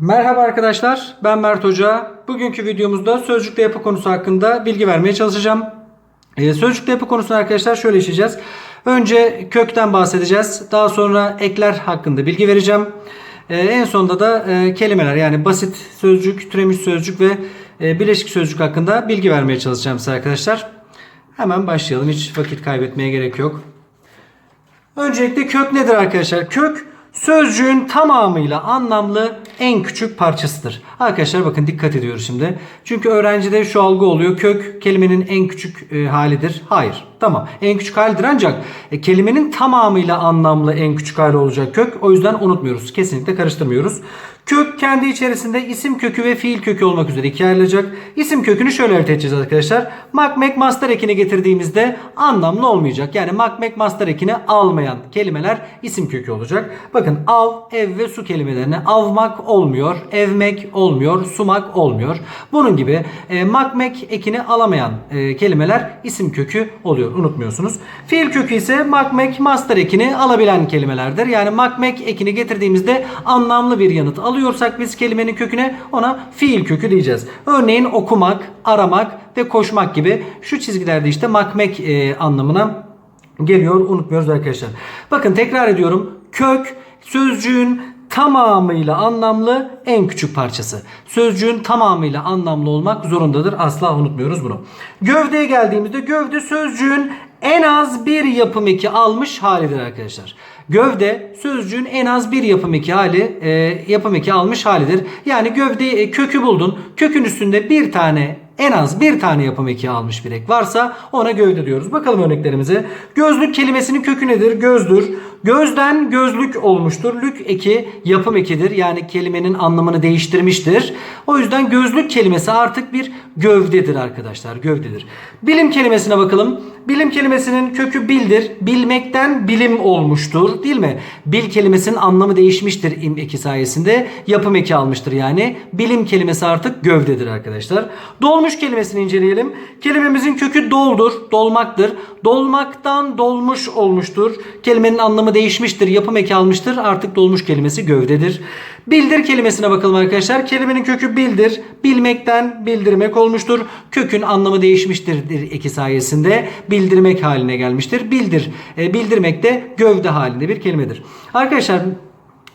Merhaba arkadaşlar, ben Mert Hoca. Bugünkü videomuzda sözcükte yapı konusu hakkında bilgi vermeye çalışacağım. Ee, sözcükte yapı konusunu arkadaşlar şöyle işleyeceğiz. Önce kökten bahsedeceğiz. Daha sonra ekler hakkında bilgi vereceğim. Ee, en sonunda da e, kelimeler yani basit sözcük, türemiş sözcük ve e, bileşik sözcük hakkında bilgi vermeye çalışacağım size arkadaşlar. Hemen başlayalım. Hiç vakit kaybetmeye gerek yok. Öncelikle kök nedir arkadaşlar? Kök sözcüğün tamamıyla anlamlı en küçük parçasıdır. Arkadaşlar bakın dikkat ediyoruz şimdi. Çünkü öğrencide şu algı oluyor. Kök kelimenin en küçük e, halidir. Hayır. Tamam. En küçük halidir ancak e, kelimenin tamamıyla anlamlı en küçük hali olacak kök. O yüzden unutmuyoruz. Kesinlikle karıştırmıyoruz. Kök kendi içerisinde isim kökü ve fiil kökü olmak üzere ikiye ayrılacak. İsim kökünü şöyle ayırt edeceğiz arkadaşlar. Mak, mek, master ekini getirdiğimizde anlamlı olmayacak. Yani mak, mek, master ekini almayan kelimeler isim kökü olacak. Bakın av, ev ve su kelimelerine avmak olmuyor, evmek olmuyor, sumak olmuyor. Bunun gibi e, mak, mek ekini alamayan e, kelimeler isim kökü oluyor. Unutmuyorsunuz. Fiil kökü ise mak, mek, master ekini alabilen kelimelerdir. Yani mak, mek ekini getirdiğimizde anlamlı bir yanıt alıyorsak biz kelimenin köküne ona fiil kökü diyeceğiz. Örneğin okumak, aramak ve koşmak gibi şu çizgilerde işte makmek e, anlamına geliyor. Unutmuyoruz arkadaşlar. Bakın tekrar ediyorum. Kök sözcüğün tamamıyla anlamlı en küçük parçası. Sözcüğün tamamıyla anlamlı olmak zorundadır. Asla unutmuyoruz bunu. Gövdeye geldiğimizde gövde sözcüğün en az bir yapım eki almış halidir arkadaşlar. Gövde sözcüğün en az bir yapım eki hali, e, yapım eki almış halidir. Yani gövde e, kökü buldun. Kökün üstünde bir tane en az bir tane yapım eki almış bir ek varsa ona gövde diyoruz. Bakalım örneklerimize. Gözlük kelimesinin kökü nedir? Gözdür. Gözden gözlük olmuştur. Lük eki yapım ekidir. Yani kelimenin anlamını değiştirmiştir. O yüzden gözlük kelimesi artık bir gövdedir arkadaşlar. Gövdedir. Bilim kelimesine bakalım. Bilim kelimesinin kökü bildir. Bilmekten bilim olmuştur. Değil mi? Bil kelimesinin anlamı değişmiştir im eki sayesinde. Yapım eki almıştır yani. Bilim kelimesi artık gövdedir arkadaşlar. Dolmuş kelimesini inceleyelim. Kelimemizin kökü doldur. Dolmaktır. Dolmaktan dolmuş olmuştur. Kelimenin anlamı değişmiştir. Yapım eki almıştır. Artık dolmuş kelimesi gövdedir. Bildir kelimesine bakalım arkadaşlar. Kelimenin kökü bildir. Bilmekten bildirmek olmuştur. Kökün anlamı değişmiştir eki sayesinde. Bildirmek haline gelmiştir. Bildir. E, bildirmek de gövde halinde bir kelimedir. Arkadaşlar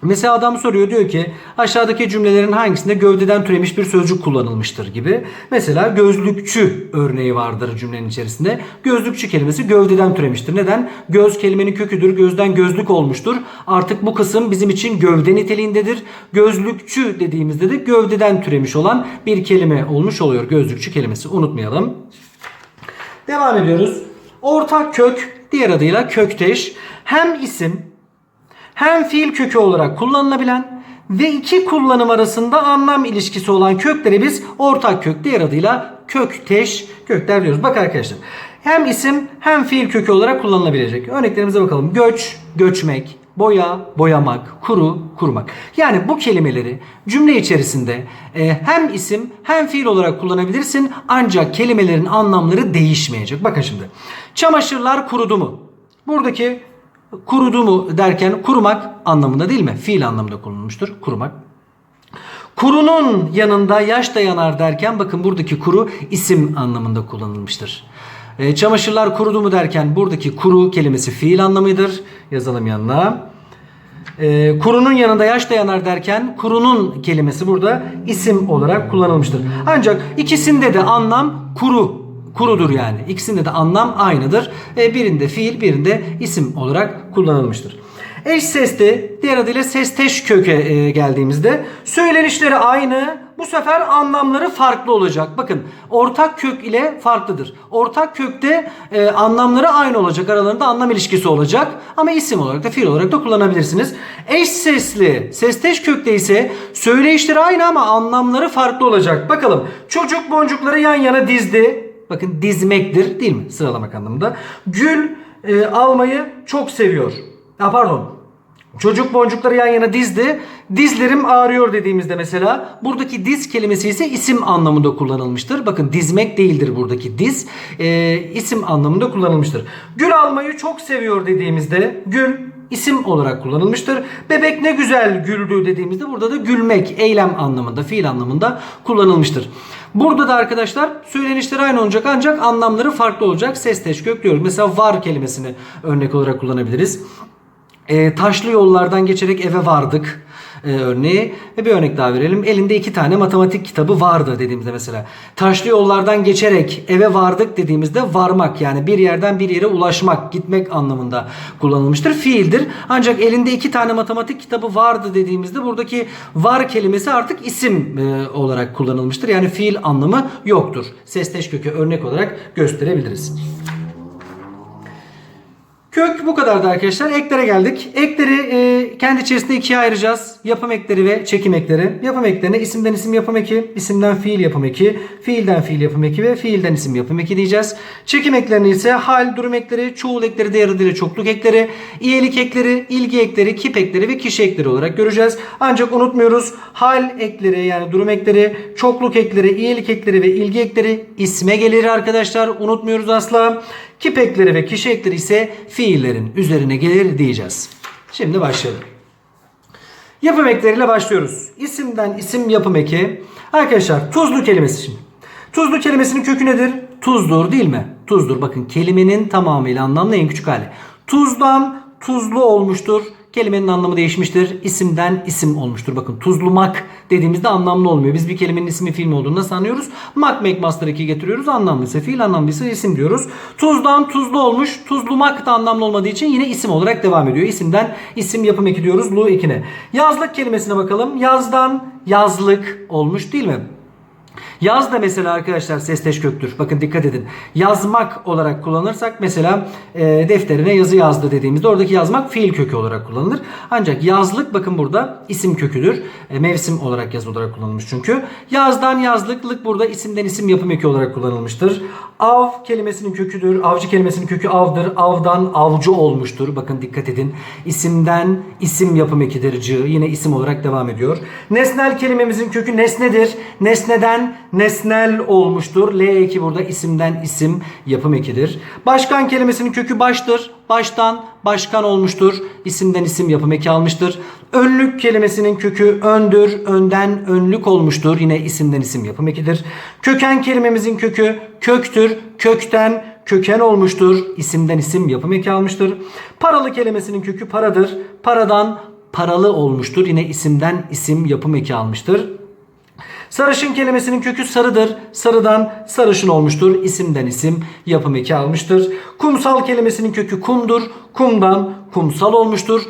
Mesela adam soruyor diyor ki aşağıdaki cümlelerin hangisinde gövdeden türemiş bir sözcük kullanılmıştır gibi. Mesela gözlükçü örneği vardır cümlenin içerisinde. Gözlükçü kelimesi gövdeden türemiştir. Neden? Göz kelimenin köküdür. Gözden gözlük olmuştur. Artık bu kısım bizim için gövde niteliğindedir. Gözlükçü dediğimizde de gövdeden türemiş olan bir kelime olmuş oluyor. Gözlükçü kelimesi unutmayalım. Devam ediyoruz. Ortak kök diğer adıyla kökteş hem isim hem fiil kökü olarak kullanılabilen ve iki kullanım arasında anlam ilişkisi olan kökleri biz ortak kök diğer adıyla kökteş kökler diyoruz. Bak arkadaşlar hem isim hem fiil kökü olarak kullanılabilecek. Örneklerimize bakalım. Göç, göçmek, boya, boyamak, kuru, kurumak. Yani bu kelimeleri cümle içerisinde e, hem isim hem fiil olarak kullanabilirsin ancak kelimelerin anlamları değişmeyecek. Bakın şimdi. Çamaşırlar kurudu mu? Buradaki kurudu mu derken kurumak anlamında değil mi? Fiil anlamında kullanılmıştır. Kurumak. Kurunun yanında yaş da yanar derken bakın buradaki kuru isim anlamında kullanılmıştır. E, çamaşırlar kurudu mu derken buradaki kuru kelimesi fiil anlamıdır. Yazalım yanına. E, kurunun yanında yaş da yanar derken kurunun kelimesi burada isim olarak kullanılmıştır. Ancak ikisinde de anlam kuru kurudur yani. İkisinde de anlam aynıdır. E, birinde fiil, birinde isim olarak kullanılmıştır. Eş sesli, diğer adıyla sesteş köke e, geldiğimizde söylenişleri aynı, bu sefer anlamları farklı olacak. Bakın ortak kök ile farklıdır. Ortak kökte e, anlamları aynı olacak. Aralarında anlam ilişkisi olacak. Ama isim olarak da fiil olarak da kullanabilirsiniz. Eş sesli, sesteş kökte ise söyleyişleri aynı ama anlamları farklı olacak. Bakalım çocuk boncukları yan yana dizdi. Bakın dizmektir değil mi? Sıralamak anlamında. Gül e, almayı çok seviyor. Ha, pardon. Çocuk boncukları yan yana dizdi. Dizlerim ağrıyor dediğimizde mesela buradaki diz kelimesi ise isim anlamında kullanılmıştır. Bakın dizmek değildir buradaki diz. e, isim anlamında kullanılmıştır. Gül almayı çok seviyor dediğimizde gül isim olarak kullanılmıştır. Bebek ne güzel güldü dediğimizde burada da gülmek eylem anlamında, fiil anlamında kullanılmıştır. Burada da arkadaşlar söylenişleri aynı olacak ancak anlamları farklı olacak. Ses teş kök diyoruz. Mesela var kelimesini örnek olarak kullanabiliriz. E, taşlı yollardan geçerek eve vardık e, örneği. Ve bir örnek daha verelim. Elinde iki tane matematik kitabı vardı dediğimizde mesela. Taşlı yollardan geçerek eve vardık dediğimizde varmak yani bir yerden bir yere ulaşmak, gitmek anlamında kullanılmıştır. Fiildir. Ancak elinde iki tane matematik kitabı vardı dediğimizde buradaki var kelimesi artık isim e, olarak kullanılmıştır. Yani fiil anlamı yoktur. Sesteş kökü örnek olarak gösterebiliriz. Kök bu kadardı arkadaşlar. Eklere geldik. Ekleri e, kendi içerisinde ikiye ayıracağız. Yapım ekleri ve çekim ekleri. Yapım eklerine isimden isim yapım eki, isimden fiil yapım eki, fiilden fiil yapım eki ve fiilden isim yapım eki diyeceğiz. Çekim eklerini ise hal, durum ekleri, çoğul ekleri, değerli dili, çokluk ekleri, iyilik ekleri, ilgi ekleri, kip ekleri ve kişi ekleri olarak göreceğiz. Ancak unutmuyoruz hal ekleri yani durum ekleri, çokluk ekleri, iyilik ekleri ve ilgi ekleri isme gelir arkadaşlar. Unutmuyoruz asla. Kip ekleri ve kişi ekleri ise fiillerin üzerine gelir diyeceğiz. Şimdi başlayalım. Yapım ekleriyle başlıyoruz. İsimden isim yapım eki. Arkadaşlar tuzlu kelimesi şimdi. Tuzlu kelimesinin kökü nedir? Tuzdur değil mi? Tuzdur. Bakın kelimenin tamamıyla anlamlı en küçük hali. Tuzdan tuzlu olmuştur. Kelimenin anlamı değişmiştir. İsimden isim olmuştur. Bakın tuzlumak dediğimizde anlamlı olmuyor. Biz bir kelimenin ismi fiil mi olduğunu nasıl anlıyoruz? Mak make master 2 getiriyoruz. Anlamlıysa fiil anlamlıysa isim diyoruz. Tuzdan tuzlu olmuş. Tuzlumak da anlamlı olmadığı için yine isim olarak devam ediyor. İsimden isim yapım eki diyoruz. Lu ekine. Yazlık kelimesine bakalım. Yazdan yazlık olmuş değil mi? Yaz da mesela arkadaşlar sesteş köktür. Bakın dikkat edin. Yazmak olarak kullanırsak mesela e, defterine yazı yazdı dediğimizde oradaki yazmak fiil kökü olarak kullanılır. Ancak yazlık bakın burada isim köküdür. E, mevsim olarak yaz olarak kullanılmış çünkü. Yazdan yazlıklık burada isimden isim yapım eki olarak kullanılmıştır. Av kelimesinin köküdür. Avcı kelimesinin kökü avdır. Avdan avcı olmuştur. Bakın dikkat edin. İsimden isim yapım ekidir. Cı. Yine isim olarak devam ediyor. Nesnel kelimemizin kökü nesnedir. Nesneden nesnel olmuştur. L eki burada isimden isim yapım ekidir. Başkan kelimesinin kökü baştır. Baştan başkan olmuştur. İsimden isim yapım eki almıştır. Önlük kelimesinin kökü öndür. Önden önlük olmuştur. Yine isimden isim yapım ekidir. Köken kelimemizin kökü köktür. Kökten köken olmuştur. İsimden isim yapım eki almıştır. Paralı kelimesinin kökü paradır. Paradan paralı olmuştur. Yine isimden isim yapım eki almıştır. Sarışın kelimesinin kökü sarıdır. Sarıdan sarışın olmuştur. İsimden isim yapım eki almıştır. Kumsal kelimesinin kökü kumdur. Kumdan kumsal olmuştur.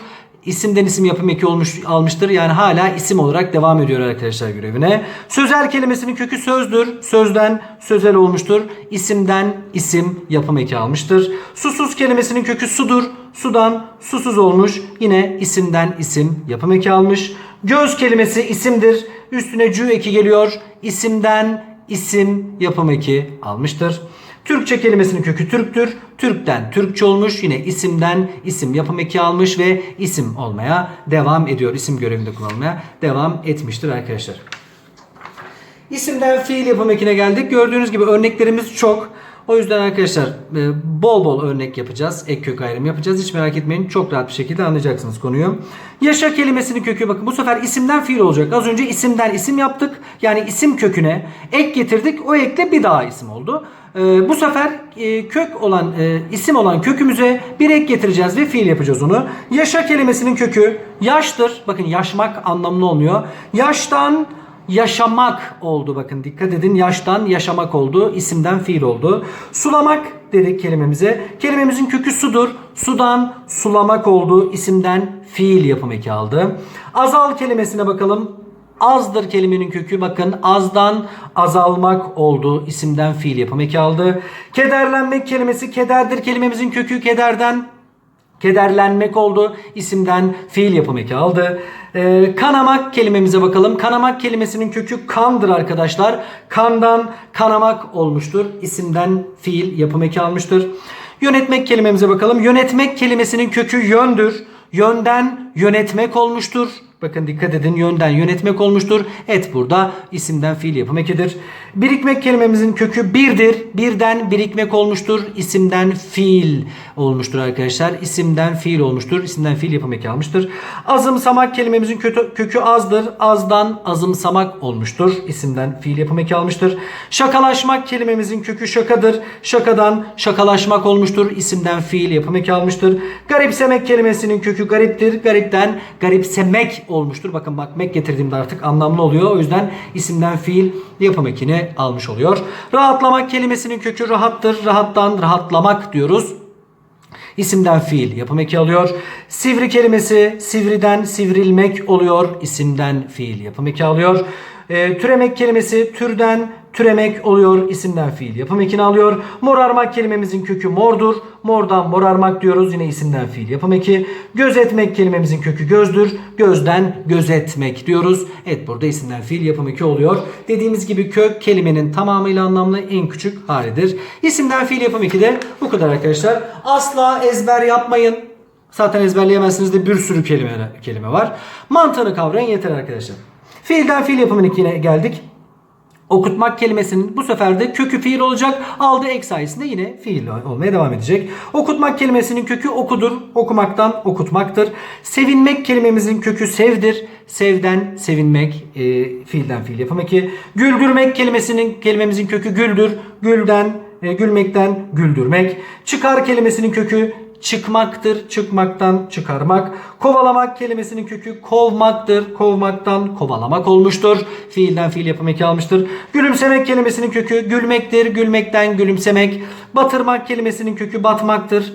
İsimden isim yapım eki olmuş almıştır. Yani hala isim olarak devam ediyor arkadaşlar görevine. Sözel kelimesinin kökü sözdür. Sözden sözel olmuştur. İsimden isim yapım eki almıştır. Susuz kelimesinin kökü sudur. Sudan susuz olmuş. Yine isimden isim yapım eki almış. Göz kelimesi isimdir. Üstüne cü eki geliyor. İsimden isim yapım eki almıştır. Türkçe kelimesinin kökü Türktür. Türk'ten Türkçe olmuş. Yine isimden isim yapım eki almış ve isim olmaya devam ediyor. İsim görevinde kullanılmaya devam etmiştir arkadaşlar. İsimden fiil yapım ekine geldik. Gördüğünüz gibi örneklerimiz çok. O yüzden arkadaşlar e, bol bol örnek yapacağız. Ek kök ayrımı yapacağız. Hiç merak etmeyin. Çok rahat bir şekilde anlayacaksınız konuyu. Yaşa kelimesinin kökü bakın bu sefer isimden fiil olacak. Az önce isimden isim yaptık. Yani isim köküne ek getirdik. O ekle bir daha isim oldu. E, bu sefer e, kök olan isim olan kökümüze bir ek getireceğiz ve fiil yapacağız onu. Yaşa kelimesinin kökü yaştır. Bakın yaşmak anlamlı olmuyor. Yaştan yaşamak oldu bakın dikkat edin yaştan yaşamak oldu isimden fiil oldu. Sulamak dedik kelimemize. Kelimemizin kökü sudur. Sudan sulamak oldu isimden fiil yapım eki aldı. Azal kelimesine bakalım. Azdır kelimenin kökü bakın azdan azalmak oldu isimden fiil yapım eki aldı. Kederlenmek kelimesi kederdir kelimemizin kökü kederden Kederlenmek oldu. İsimden fiil yapım eki aldı. Ee, kanamak kelimemize bakalım. Kanamak kelimesinin kökü kandır arkadaşlar. Kandan kanamak olmuştur. İsimden fiil yapım eki almıştır. Yönetmek kelimemize bakalım. Yönetmek kelimesinin kökü yöndür. Yönden yönetmek olmuştur. Bakın dikkat edin yönden yönetmek olmuştur. Et burada isimden fiil yapım ekidir. Birikmek kelimemizin kökü birdir. Birden birikmek olmuştur. İsimden fiil olmuştur arkadaşlar. İsimden fiil olmuştur. İsimden fiil yapım eki almıştır. Azımsamak kelimemizin kötü, kökü azdır. Azdan azımsamak olmuştur. İsimden fiil yapım eki almıştır. Şakalaşmak kelimemizin kökü şakadır. Şakadan şakalaşmak olmuştur. İsimden fiil yapım eki almıştır. Garipsemek kelimesinin kökü gariptir. Garipten garipsemek olmuştur. Bakın bak mek getirdiğimde artık anlamlı oluyor. O yüzden isimden fiil yapım ekini almış oluyor. Rahatlamak kelimesinin kökü rahattır. Rahattan rahatlamak diyoruz. İsimden fiil yapım eki alıyor. Sivri kelimesi sivriden sivrilmek oluyor. İsimden fiil yapım eki alıyor. E, türemek kelimesi türden türemek oluyor. İsimden fiil yapım ekini alıyor. Morarmak kelimemizin kökü mordur. Mordan morarmak diyoruz. Yine isimden fiil yapım eki. Gözetmek kelimemizin kökü gözdür. Gözden gözetmek diyoruz. Evet burada isimden fiil yapım eki oluyor. Dediğimiz gibi kök kelimenin tamamıyla anlamlı en küçük halidir. İsimden fiil yapım eki de bu kadar arkadaşlar. Asla ezber yapmayın. Zaten ezberleyemezsiniz de bir sürü kelime, kelime var. Mantığını kavrayın yeter arkadaşlar. Fiilden fiil yapımın ikine geldik. Okutmak kelimesinin bu sefer de kökü fiil olacak. Aldığı ek sayesinde yine fiil olmaya devam edecek. Okutmak kelimesinin kökü okudur. Okumaktan okutmaktır. Sevinmek kelimemizin kökü sevdir. Sevden sevinmek e, fiilden fiil yapım eki. Güldürmek kelimesinin kelimemizin kökü güldür. Gülden e, gülmekten güldürmek. Çıkar kelimesinin kökü çıkmaktır. Çıkmaktan çıkarmak. Kovalamak kelimesinin kökü kovmaktır. Kovmaktan kovalamak olmuştur. Fiilden fiil yapım eki almıştır. Gülümsemek kelimesinin kökü gülmektir. Gülmekten gülümsemek. Batırmak kelimesinin kökü batmaktır.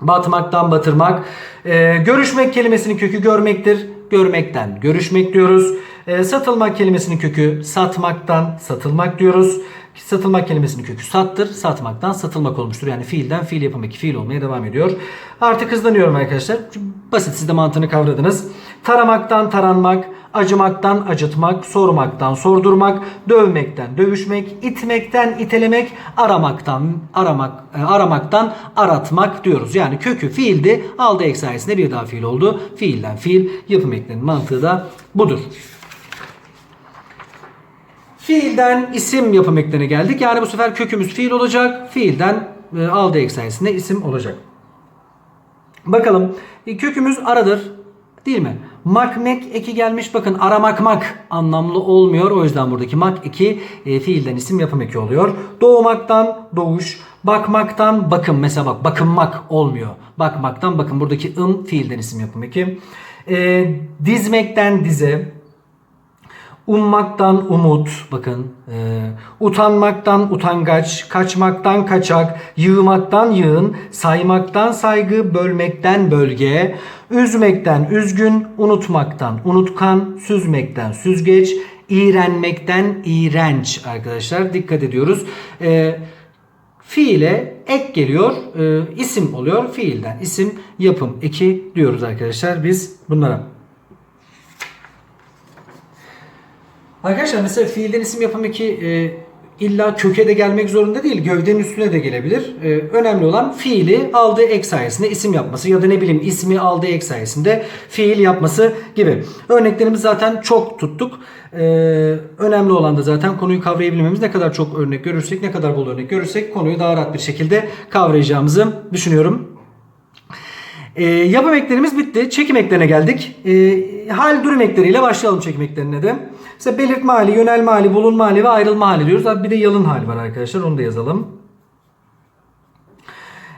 Batmaktan batırmak. Ee, görüşmek kelimesinin kökü görmektir. Görmekten görüşmek diyoruz. Ee, satılmak kelimesinin kökü satmaktan satılmak diyoruz. Satılmak kelimesinin kökü sattır. Satmaktan satılmak olmuştur. Yani fiilden fiil yapım eki fiil olmaya devam ediyor. Artık hızlanıyorum arkadaşlar. Basit siz de mantığını kavradınız. Taramaktan taranmak, acımaktan acıtmak, sormaktan sordurmak, dövmekten dövüşmek, itmekten itelemek, aramaktan aramak e, aramaktan aratmak diyoruz. Yani kökü fiildi. Aldı ek sayesinde bir daha fiil oldu. Fiilden fiil yapım eklerinin mantığı da budur. Fiilden isim yapım eklerine geldik. Yani bu sefer kökümüz fiil olacak. Fiilden e, aldığı ek sayesinde isim olacak. Bakalım e, kökümüz aradır. Değil mi? Makmek eki gelmiş. Bakın aramakmak anlamlı olmuyor. O yüzden buradaki mak eki e, fiilden isim yapım eki oluyor. Doğmaktan doğuş. Bakmaktan bakım. Mesela bak bakınmak olmuyor. Bakmaktan bakın. Buradaki ım fiilden isim yapım eki. E, dizmekten dize. Ummaktan umut bakın e, utanmaktan utangaç kaçmaktan kaçak yığmaktan yığın saymaktan saygı bölmekten bölge üzmekten üzgün unutmaktan unutkan süzmekten süzgeç iğrenmekten iğrenç arkadaşlar. Dikkat ediyoruz. E, fiile ek geliyor e, isim oluyor. Fiilden isim yapım eki diyoruz arkadaşlar biz bunlara. Arkadaşlar mesela fiilden isim yapım eki e, illa köke de gelmek zorunda değil. Gövdenin üstüne de gelebilir. E, önemli olan fiili aldığı ek sayesinde isim yapması ya da ne bileyim ismi aldığı ek sayesinde fiil yapması gibi. Örneklerimiz zaten çok tuttuk. E, önemli olan da zaten konuyu kavrayabilmemiz. Ne kadar çok örnek görürsek, ne kadar bol örnek görürsek konuyu daha rahat bir şekilde kavrayacağımızı düşünüyorum. E, yapım eklerimiz bitti. Çekim eklerine geldik. E, hal durum ekleriyle başlayalım çekim eklerine de. Mesela belirtme hali, yönelme hali, bulunma hali ve ayrılma hali diyoruz. Abi bir de yalın hali var arkadaşlar. Onu da yazalım.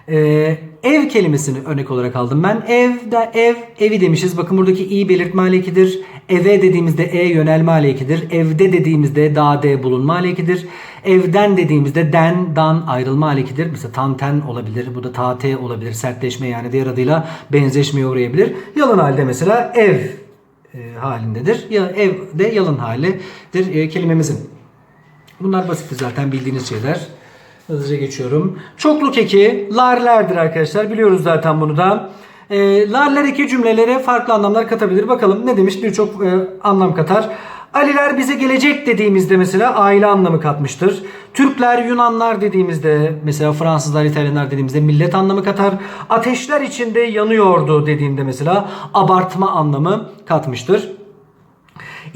Ee, ev kelimesini örnek olarak aldım ben. Evde ev, evi demişiz. Bakın buradaki i belirtme hali ekidir. Eve dediğimizde e yönelme hali ekidir. Evde dediğimizde da de bulunma hali ekidir. Evden dediğimizde den, dan ayrılma hali ekidir. Mesela tan, ten olabilir. Bu da ta, te olabilir. Sertleşme yani diğer adıyla benzeşmeye uğrayabilir. Yalın halde mesela ev e, halindedir. Ya evde yalın halidir e, kelimemizin. Bunlar basit zaten bildiğiniz şeyler. Hızlıca geçiyorum. Çokluk eki larlerdir arkadaşlar. Biliyoruz zaten bunu da. E, larler eki cümlelere farklı anlamlar katabilir. Bakalım ne demiş? Birçok e, anlam katar. Aliler bize gelecek dediğimizde mesela aile anlamı katmıştır. Türkler, Yunanlar dediğimizde mesela Fransızlar, İtalyanlar dediğimizde millet anlamı katar. Ateşler içinde yanıyordu dediğimde mesela abartma anlamı katmıştır.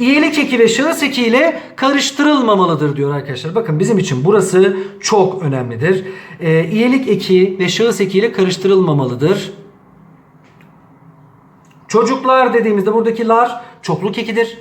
İyilik eki ve şahıs eki ile karıştırılmamalıdır diyor arkadaşlar. Bakın bizim için burası çok önemlidir. Ee, iyilik eki ve şahıs eki ile karıştırılmamalıdır. Çocuklar dediğimizde buradaki lar çokluk ekidir.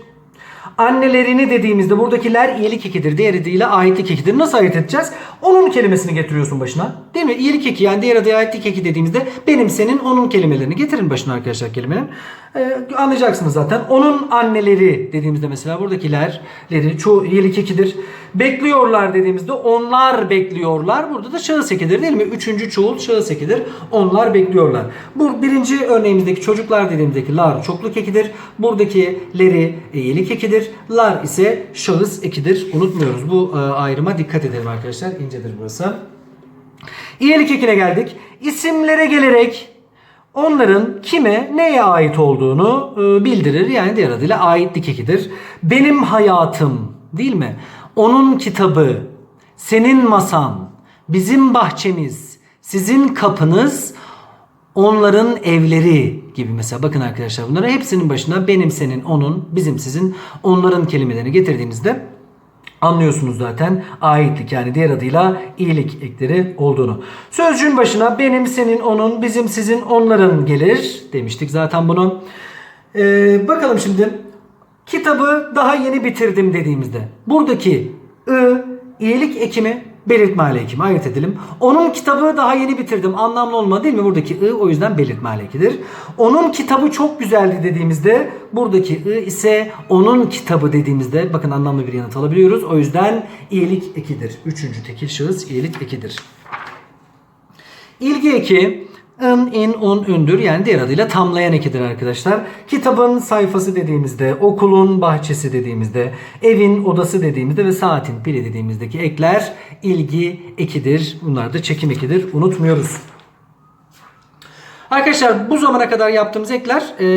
Annelerini dediğimizde buradakiler iyilik ekidir. Diğer adıyla aitlik ekidir. Nasıl ayırt edeceğiz? Onun kelimesini getiriyorsun başına. Değil mi? İyilik eki yani diğer adı aitlik eki dediğimizde benim senin onun kelimelerini getirin başına arkadaşlar kelimenin. Ee, anlayacaksınız zaten. Onun anneleri dediğimizde mesela buradakilerleri çoğu iyilik ekidir. Bekliyorlar dediğimizde onlar bekliyorlar. Burada da şahıs ekidir değil mi? Üçüncü çoğul şahıs ekidir. Onlar bekliyorlar. Bu birinci örneğimizdeki çocuklar dediğimizdeki lar çokluk ekidir. Buradakileri iyilik ekidir. Lar ise şahıs ekidir. Unutmuyoruz. Bu e, ayrıma dikkat edelim arkadaşlar. İncedir burası. İyilik ekine geldik. İsimlere gelerek onların kime neye ait olduğunu e, bildirir. Yani diğer adıyla aitlik ekidir. Benim hayatım değil mi? Onun kitabı, senin masan, bizim bahçemiz, sizin kapınız, onların evleri gibi mesela bakın arkadaşlar bunlara hepsinin başına benim, senin, onun, bizim, sizin, onların kelimelerini getirdiğinizde Anlıyorsunuz zaten aitlik yani diğer adıyla iyilik ekleri olduğunu. Sözcüğün başına benim, senin, onun, bizim, sizin, onların gelir demiştik zaten bunu. Ee, bakalım şimdi kitabı daha yeni bitirdim dediğimizde buradaki ı iyilik ekimi belirtme ekimi ayırt edelim. Onun kitabı daha yeni bitirdim. Anlamlı olmadı değil mi? Buradaki ı o yüzden belirtme ekidir. Onun kitabı çok güzeldi dediğimizde buradaki ı ise onun kitabı dediğimizde bakın anlamlı bir yanıt alabiliyoruz. O yüzden iyilik ekidir. Üçüncü tekil şahıs iyilik ekidir. İlgi eki ın, in, un, ündür yani diğer adıyla tamlayan ekidir arkadaşlar. Kitabın sayfası dediğimizde, okulun bahçesi dediğimizde, evin odası dediğimizde ve saatin pili dediğimizdeki ekler ilgi ekidir. Bunlar da çekim ekidir. Unutmuyoruz. Arkadaşlar bu zamana kadar yaptığımız ekler e,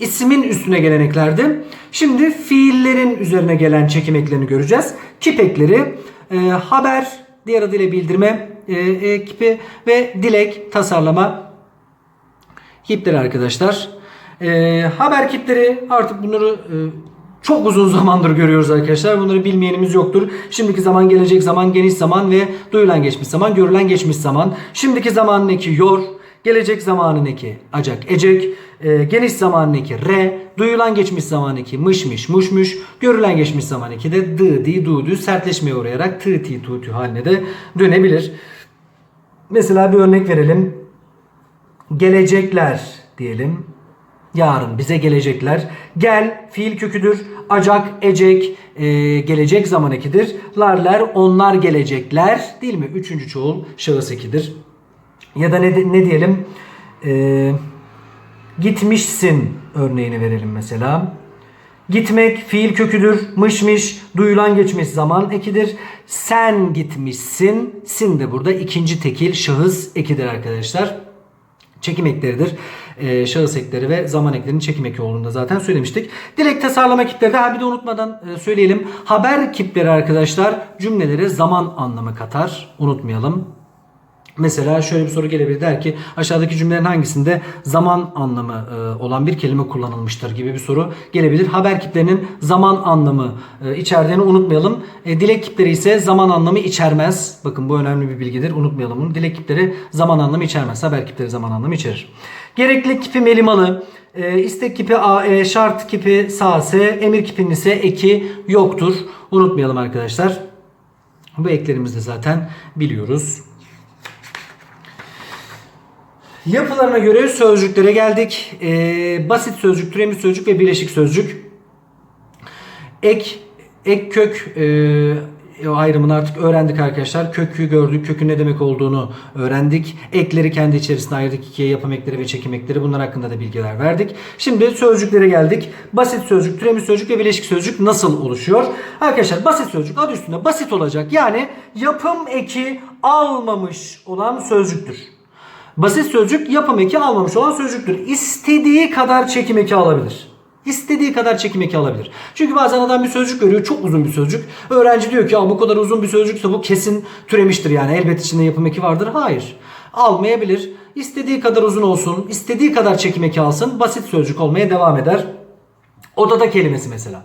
ismin üstüne gelen eklerdi. Şimdi fiillerin üzerine gelen çekim eklerini göreceğiz. Kip ekleri e, haber, diğer adıyla bildirme e, ekibi ve dilek, tasarlama kipleri arkadaşlar. E, haber kipleri artık bunları e, çok uzun zamandır görüyoruz arkadaşlar. Bunları bilmeyenimiz yoktur. Şimdiki zaman, gelecek zaman, geniş zaman ve duyulan geçmiş zaman, görülen geçmiş zaman. Şimdiki zamanın eki yor, gelecek zamanın eki acak, ecek, e, geniş zamanın eki re, duyulan geçmiş zaman eki mışmış, muşmuş, görülen geçmiş zaman eki de dı, di, du, dü sertleşmeye uğrayarak tı, ti, tu, tü haline de dönebilir. Mesela bir örnek verelim. Gelecekler diyelim. Yarın bize gelecekler. Gel fiil köküdür. Acak, ecek, e, gelecek zaman ekidir. Larler, onlar gelecekler. Değil mi? Üçüncü çoğul şahıs ekidir. Ya da ne, ne diyelim? E, gitmişsin örneğini verelim mesela. Gitmek fiil köküdür. Mışmış duyulan geçmiş zaman ekidir. Sen gitmişsin. Sin de burada ikinci tekil şahıs ekidir arkadaşlar. Çekim ekleridir. Ee, şahıs ekleri ve zaman eklerinin çekim eki olduğunu da zaten söylemiştik. Dilek tasarlama kipleri de ha bir de unutmadan e, söyleyelim. Haber kipleri arkadaşlar cümlelere zaman anlamı katar. Unutmayalım. Mesela şöyle bir soru gelebilir der ki aşağıdaki cümlelerin hangisinde zaman anlamı e, olan bir kelime kullanılmıştır gibi bir soru gelebilir. Haber kiplerinin zaman anlamı e, içerdiğini unutmayalım. E, dilek kipleri ise zaman anlamı içermez. Bakın bu önemli bir bilgidir. Unutmayalım bunu. Dilek kipleri zaman anlamı içermez. Haber kipleri zaman anlamı içerir. Gereklilik kipi melimalı. E, istek kipi A, E, şart kipi sağ S, emir kipinin ise eki yoktur. Unutmayalım arkadaşlar. Bu eklerimizi zaten biliyoruz. Yapılarına göre sözcüklere geldik. Ee, basit sözcük, türemiş sözcük ve bileşik sözcük. Ek, ek kök e, ayrımını artık öğrendik arkadaşlar. Kökü gördük. Kökün ne demek olduğunu öğrendik. Ekleri kendi içerisinde ayırdık. ikiye yapım ekleri ve çekim ekleri. Bunlar hakkında da bilgiler verdik. Şimdi sözcüklere geldik. Basit sözcük, türemiş sözcük ve bileşik sözcük nasıl oluşuyor? Arkadaşlar basit sözcük adı üstünde basit olacak. Yani yapım eki almamış olan sözcüktür. Basit sözcük yapım eki almamış olan sözcüktür. İstediği kadar çekim eki alabilir. İstediği kadar çekim eki alabilir. Çünkü bazen adam bir sözcük görüyor. Çok uzun bir sözcük. Öğrenci diyor ki bu kadar uzun bir sözcükse bu kesin türemiştir yani. Elbet içinde yapım eki vardır. Hayır. Almayabilir. İstediği kadar uzun olsun. istediği kadar çekim eki alsın. Basit sözcük olmaya devam eder. Odada kelimesi mesela.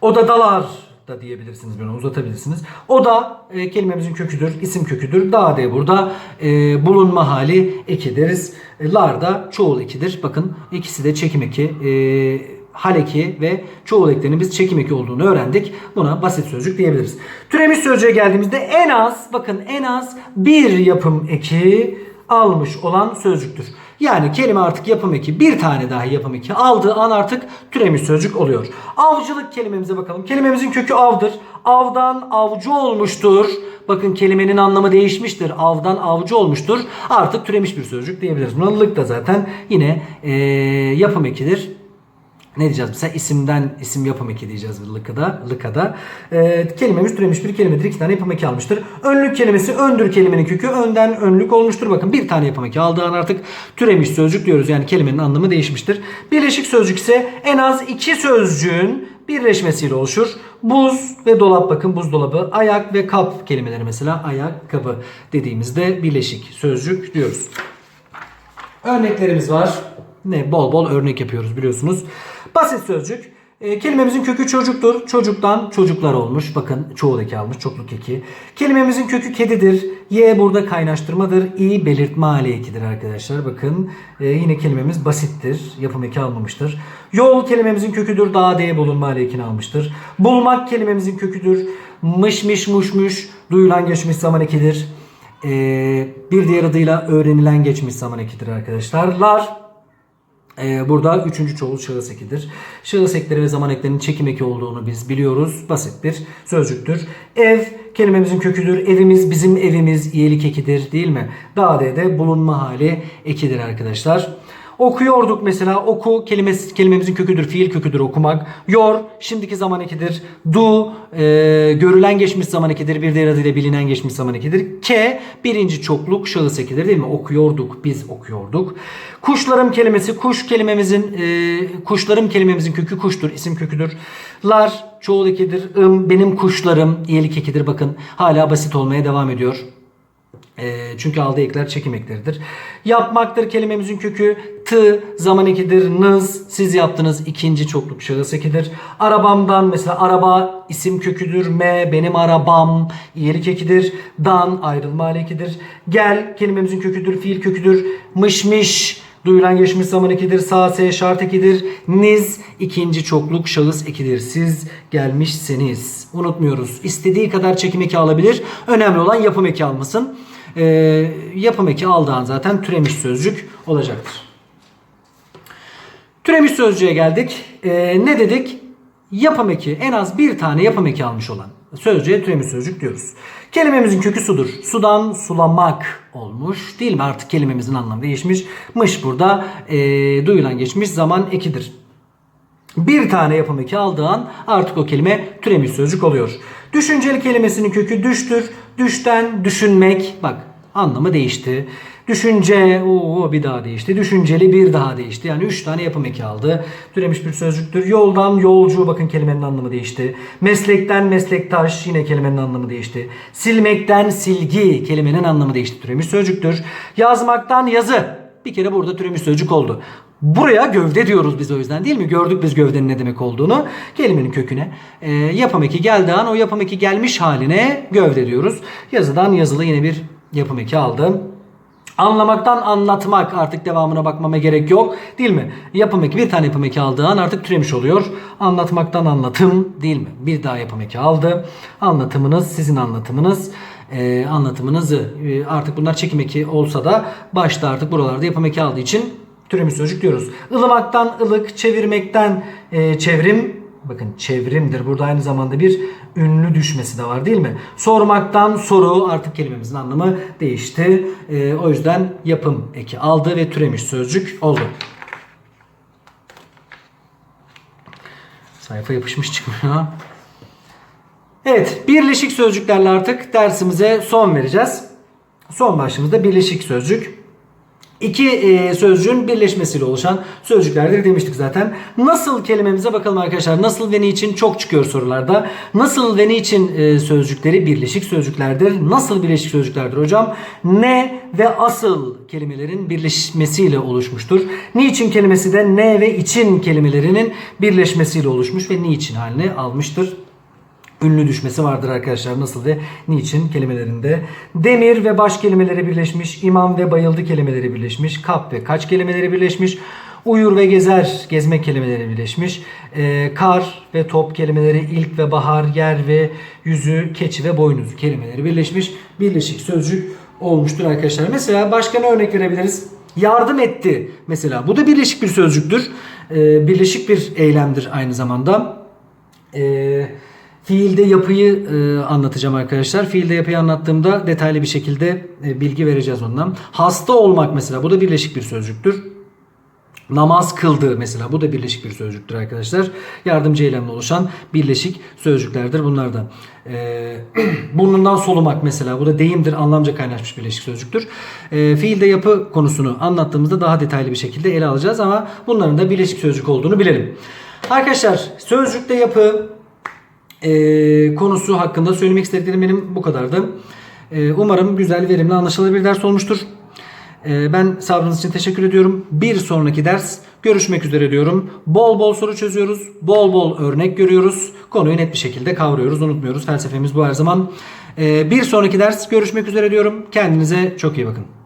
Odadalar da diyebilirsiniz bunu uzatabilirsiniz. Oda e, kelimemizin köküdür, isim köküdür. Da de burada e, bulunma hali eki deriz. Lar da çoğul ekidir. Bakın ikisi de çekim eki. E, hal eki ve çoğul eklerinin biz çekim eki olduğunu öğrendik. Buna basit sözcük diyebiliriz. Türemiş sözcüğe geldiğimizde en az bakın en az bir yapım eki almış olan sözcüktür. Yani kelime artık yapım eki bir tane dahi yapım eki aldığı an artık türemiş sözcük oluyor. Avcılık kelimemize bakalım. Kelimemizin kökü avdır. Avdan avcı olmuştur. Bakın kelimenin anlamı değişmiştir. Avdan avcı olmuştur. Artık türemiş bir sözcük diyebiliriz. Buna lık da zaten yine eee, yapım ekidir ne diyeceğiz mesela isimden isim yapım eki diyeceğiz lıkada lıkada. Ee, kelimemiz türemiş bir kelimedir. iki tane yapım eki almıştır. Önlük kelimesi öndür kelimenin kökü önden önlük olmuştur. Bakın bir tane yapım eki aldığı an artık türemiş sözcük diyoruz. Yani kelimenin anlamı değişmiştir. Birleşik sözcük ise en az iki sözcüğün birleşmesiyle oluşur. Buz ve dolap bakın buzdolabı, ayak ve kap kelimeleri mesela ayakkabı dediğimizde birleşik sözcük diyoruz. Örneklerimiz var. Ne bol bol örnek yapıyoruz biliyorsunuz. Basit sözcük. E, kelimemizin kökü çocuktur. Çocuktan çocuklar olmuş. Bakın çoğul eki almış. Çokluk eki. Kelimemizin kökü kedidir. Y burada kaynaştırmadır. İ belirtme hali ekidir arkadaşlar. Bakın e, yine kelimemiz basittir. Yapım eki almamıştır. Yol kelimemizin köküdür. Daha D bulunma hali ekini almıştır. Bulmak kelimemizin köküdür. Mış mış muş muş. Duyulan geçmiş zaman ekidir. E, bir diğer adıyla öğrenilen geçmiş zaman ekidir arkadaşlar. Lar ee, burada üçüncü çoğul şahıs ekidir. Şahıs ekleri ve zaman eklerinin çekim eki olduğunu biz biliyoruz. Basit bir sözcüktür. Ev kelimemizin köküdür. Evimiz bizim evimiz iyilik ekidir değil mi? Dade'de bulunma hali ekidir arkadaşlar. Okuyorduk mesela oku kelimesi kelimemizin köküdür, fiil köküdür okumak. Yor şimdiki zaman ekidir. Du e, görülen geçmiş zaman ekidir. Bir diğer adıyla bilinen geçmiş zaman ekidir. Ke birinci çokluk şahıs ekidir değil mi? Okuyorduk, biz okuyorduk. Kuşlarım kelimesi kuş kelimemizin e, kuşlarım kelimemizin kökü kuştur, isim köküdür. Lar çoğul ekidir. Im benim kuşlarım iyilik ekidir. Bakın hala basit olmaya devam ediyor. E, çünkü aldığı ekler çekim ekleridir. Yapmaktır kelimemizin kökü. Tı zaman ekidir. Nız siz yaptınız ikinci çokluk şahıs ekidir. Arabamdan mesela araba isim köküdür. Me benim arabam iyilik ekidir. Dan ayrılma ekidir. Gel kelimemizin köküdür. Fiil köküdür. Mışmış Duyulan geçmiş zaman ekidir. Sağ S şart ekidir. Niz ikinci çokluk şahıs ekidir. Siz gelmişsiniz. Unutmuyoruz. İstediği kadar çekim eki alabilir. Önemli olan yapım eki almasın. Ee, yapım eki aldığın zaten türemiş sözcük olacaktır. Türemiş sözcüğe geldik. Ee, ne dedik? Yapım eki en az bir tane yapım eki almış olan sözcüğe türemiş sözcük diyoruz. Kelimemizin kökü sudur. Sudan sulamak olmuş. Değil mi? Artık kelimemizin anlamı değişmiş. Mış burada e, duyulan geçmiş zaman ekidir. Bir tane yapım eki aldığı artık o kelime türemiş sözcük oluyor. Düşünceli kelimesinin kökü düştür. Düşten düşünmek. Bak anlamı değişti. Düşünce o bir daha değişti. Düşünceli bir daha değişti. Yani 3 tane yapım eki aldı. Türemiş bir sözcüktür. Yoldan yolcu bakın kelimenin anlamı değişti. Meslekten meslektaş yine kelimenin anlamı değişti. Silmekten silgi kelimenin anlamı değişti. Türemiş sözcüktür. Yazmaktan yazı bir kere burada türemiş sözcük oldu. Buraya gövde diyoruz biz o yüzden değil mi? Gördük biz gövdenin ne demek olduğunu. Kelimenin köküne. E, yapım eki geldiği an o yapım eki gelmiş haline gövde diyoruz. Yazıdan yazılı yine bir yapım eki aldım. Anlamaktan anlatmak artık devamına bakmama gerek yok değil mi? Yapım eki bir tane yapım eki aldığı an artık türemiş oluyor. Anlatmaktan anlatım değil mi? Bir daha yapım eki aldı. Anlatımınız sizin anlatımınız. Ee, anlatımınızı e, artık bunlar çekim eki olsa da başta artık buralarda yapım eki aldığı için türemiş sözcük diyoruz. Ilımaktan ılık, çevirmekten e, çevrim Bakın çevrimdir. Burada aynı zamanda bir ünlü düşmesi de var değil mi? Sormaktan soru artık kelimemizin anlamı değişti. Ee, o yüzden yapım eki aldı ve türemiş sözcük oldu. Sayfa yapışmış çıkmıyor. Evet, birleşik sözcüklerle artık dersimize son vereceğiz. Son başlığımızda birleşik sözcük. İki e, sözcüğün birleşmesiyle oluşan sözcüklerdir demiştik zaten. Nasıl kelimemize bakalım arkadaşlar. Nasıl ve niçin çok çıkıyor sorularda. Nasıl ve niçin e, sözcükleri birleşik sözcüklerdir. Nasıl birleşik sözcüklerdir hocam? Ne ve asıl kelimelerin birleşmesiyle oluşmuştur. Niçin kelimesi de ne ve için kelimelerinin birleşmesiyle oluşmuş ve niçin haline almıştır ünlü düşmesi vardır arkadaşlar. Nasıl ve niçin kelimelerinde. Demir ve baş kelimeleri birleşmiş. imam ve bayıldı kelimeleri birleşmiş. Kap ve kaç kelimeleri birleşmiş. Uyur ve gezer, gezmek kelimeleri birleşmiş. Ee, kar ve top kelimeleri, ilk ve bahar, yer ve yüzü, keçi ve boynuz kelimeleri birleşmiş. Birleşik sözcük olmuştur arkadaşlar. Mesela başka ne örnek verebiliriz? Yardım etti mesela. Bu da birleşik bir sözcüktür. Ee, birleşik bir eylemdir aynı zamanda. Ee, fiilde yapıyı e, anlatacağım arkadaşlar. Fiilde yapıyı anlattığımda detaylı bir şekilde e, bilgi vereceğiz ondan. Hasta olmak mesela bu da birleşik bir sözcüktür. Namaz kıldı mesela bu da birleşik bir sözcüktür arkadaşlar. Yardımcı eylemle oluşan birleşik sözcüklerdir bunlar da. Ee, burnundan solumak mesela bu da deyimdir anlamca kaynaşmış birleşik sözcüktür. Ee, fiilde yapı konusunu anlattığımızda daha detaylı bir şekilde ele alacağız ama bunların da birleşik sözcük olduğunu bilelim. Arkadaşlar sözcükte yapı e, konusu hakkında söylemek istediklerim benim bu kadardı. E, umarım güzel, verimli, anlaşılır bir ders olmuştur. E, ben sabrınız için teşekkür ediyorum. Bir sonraki ders görüşmek üzere diyorum. Bol bol soru çözüyoruz. Bol bol örnek görüyoruz. Konuyu net bir şekilde kavruyoruz. Unutmuyoruz. Felsefemiz bu her zaman. E, bir sonraki ders görüşmek üzere diyorum. Kendinize çok iyi bakın.